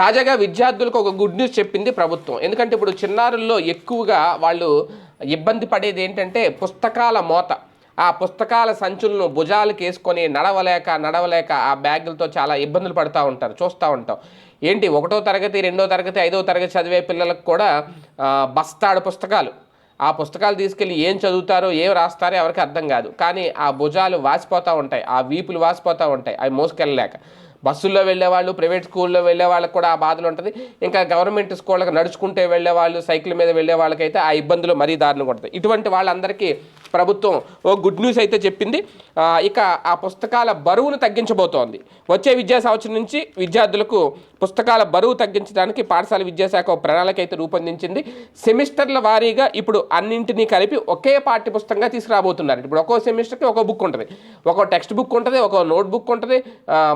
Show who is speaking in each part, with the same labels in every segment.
Speaker 1: తాజాగా విద్యార్థులకు ఒక గుడ్ న్యూస్ చెప్పింది ప్రభుత్వం. ఎందుకంటే ఇప్పుడు చిన్నారుల్లో ఎక్కువగా వాళ్ళు ఇబ్బంది పడేది ఏంటంటే పుస్తకాల మోత. ఆ పుస్తకాల సంచులను భుజాలకు వేసుకొని నడవలేక నడవలేక ఆ బ్యాగులతో చాలా ఇబ్బందులు పడుతూ ఉంటారు చూస్తూ ఉంటాం. ఏంటి ఒకటో తరగతి రెండో తరగతి ఐదో తరగతి చదివే పిల్లలకు కూడా బస్తాడు పుస్తకాలు. ఆ పుస్తకాలు తీసుకెళ్ళి ఏం చదువుతారో ఏం రాస్తారో ఎవరికి అర్థం కాదు. కానీ ఆ భుజాలు వాసిపోతూ ఉంటాయి ఆ వీపులు వాసిపోతూ ఉంటాయి అవి మోసుకెళ్ళలేక. బస్సుల్లో వెళ్ళే వాళ్ళు ప్రైవేట్ స్కూల్లో వెళ్ళే వాళ్ళకి కూడా ఆ బాధలు ఉంటుంది. ఇంకా గవర్నమెంట్ స్కూళ్ళకి నడుచుకుంటే వెళ్ళే వాళ్ళు సైకిల్ మీద వెళ్ళే వాళ్ళకైతే ఆ ఇబ్బందులు మరీ దారుణంగా ఉంటుంది. ఇటువంటి వాళ్ళందరికీ ప్రభుత్వం ఓ గుడ్ న్యూస్ అయితే చెప్పింది. ఇక ఆ పుస్తకాల బరువును తగ్గించబోతోంది. వచ్చే విద్యా సంవత్సరం నుంచి విద్యార్థులకు పుస్తకాల బరువు తగ్గించడానికి పాఠశాల విద్యాశాఖ ప్రణాళిక అయితే రూపొందించింది. సెమిస్టర్ల వారీగా ఇప్పుడు అన్నింటినీ కలిపి ఒకే పాఠ్య పుస్తకంగా తీసుకురాబోతున్నారు. ఇప్పుడు ఒక్కో సెమిస్టర్కి ఒక బుక్ ఉంటుంది. ఒక టెక్స్ట్ బుక్ ఉంటుంది ఒక నోట్ బుక్ ఉంటుంది.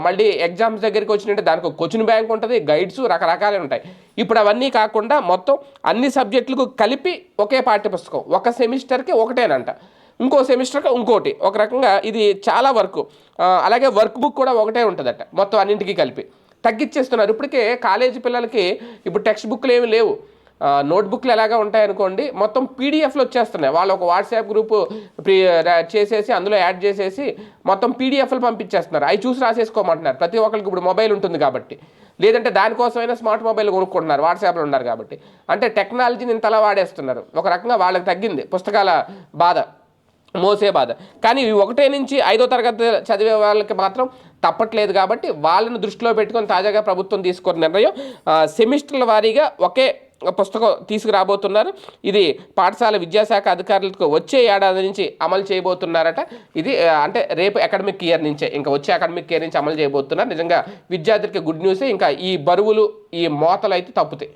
Speaker 1: మళ్ళీ ఎగ్జామ్ ఎగ్జామ్స్ దగ్గరికి వచ్చినట్టు దానికి ఒక క్వశ్చన్ బ్యాంక్ ఉంటుంది గైడ్స్ రకరకాలే ఉంటాయి. ఇప్పుడు అవన్నీ కాకుండా మొత్తం అన్ని సబ్జెక్టులకు కలిపి ఒకే పాఠ్య పుస్తకం ఒక సెమిస్టర్కి ఒకటేనంట. ఇంకో సెమిస్టర్కి ఇంకోటి. ఒక రకంగా ఇది చాలా వరకు. అలాగే వర్క్ బుక్ కూడా ఒకటే ఉంటుందట మొత్తం అన్నింటికి కలిపి. తగ్గించేస్తున్నారు ఇప్పటికే కాలేజీ పిల్లలకి ఇప్పుడు టెక్స్ట్ బుక్లు ఏమి లేవు. నోట్బుక్లు ఎలాగా ఉంటాయనుకోండి మొత్తం పీడిఎఫ్లు వచ్చేస్తున్నాయి. వాళ్ళు ఒక వాట్సాప్ గ్రూప్ చేసేసి అందులో యాడ్ చేసేసి మొత్తం పీడిఎఫ్లు పంపించేస్తున్నారు. అవి చూసి రాసేసుకోమంటున్నారు. ప్రతి ఒక్కరికి ఇప్పుడు మొబైల్ ఉంటుంది కాబట్టి. లేదంటే దానికోసమైనా స్మార్ట్ మొబైల్ కొనుక్కుంటున్నారు వాట్సాప్లో ఉన్నారు కాబట్టి. అంటే టెక్నాలజీని ఇంతలా వాడేస్తున్నారు. ఒక రకంగా వాళ్ళకి తగ్గింది పుస్తకాల బాధ మోసే బాధ. కానీ ఇవి ఒకటే నుంచి ఐదో తరగతి చదివే వాళ్ళకి మాత్రం తప్పట్లేదు కాబట్టి వాళ్ళని దృష్టిలో పెట్టుకొని తాజాగా ప్రభుత్వం తీసుకున్న నిర్ణయం సెమిస్టర్ల వారీగా ఒకే పుస్తకం తీసుకురాబోతున్నారు. ఇది పాఠశాల విద్యాశాఖ అధికారులకు వచ్చే ఏడాది నుంచి అమలు చేయబోతున్నారట. ఇది అంటే రేపు అకాడమిక్ ఇయర్ నుంచే ఇంకా వచ్చే అకాడమిక్ ఇయర్ నుంచి అమలు చేయబోతున్నారు. నిజంగా విద్యార్థులకి గుడ్ న్యూస్. ఇంకా ఈ బరువులు ఈ మోతలు అయితే తప్పుతాయి.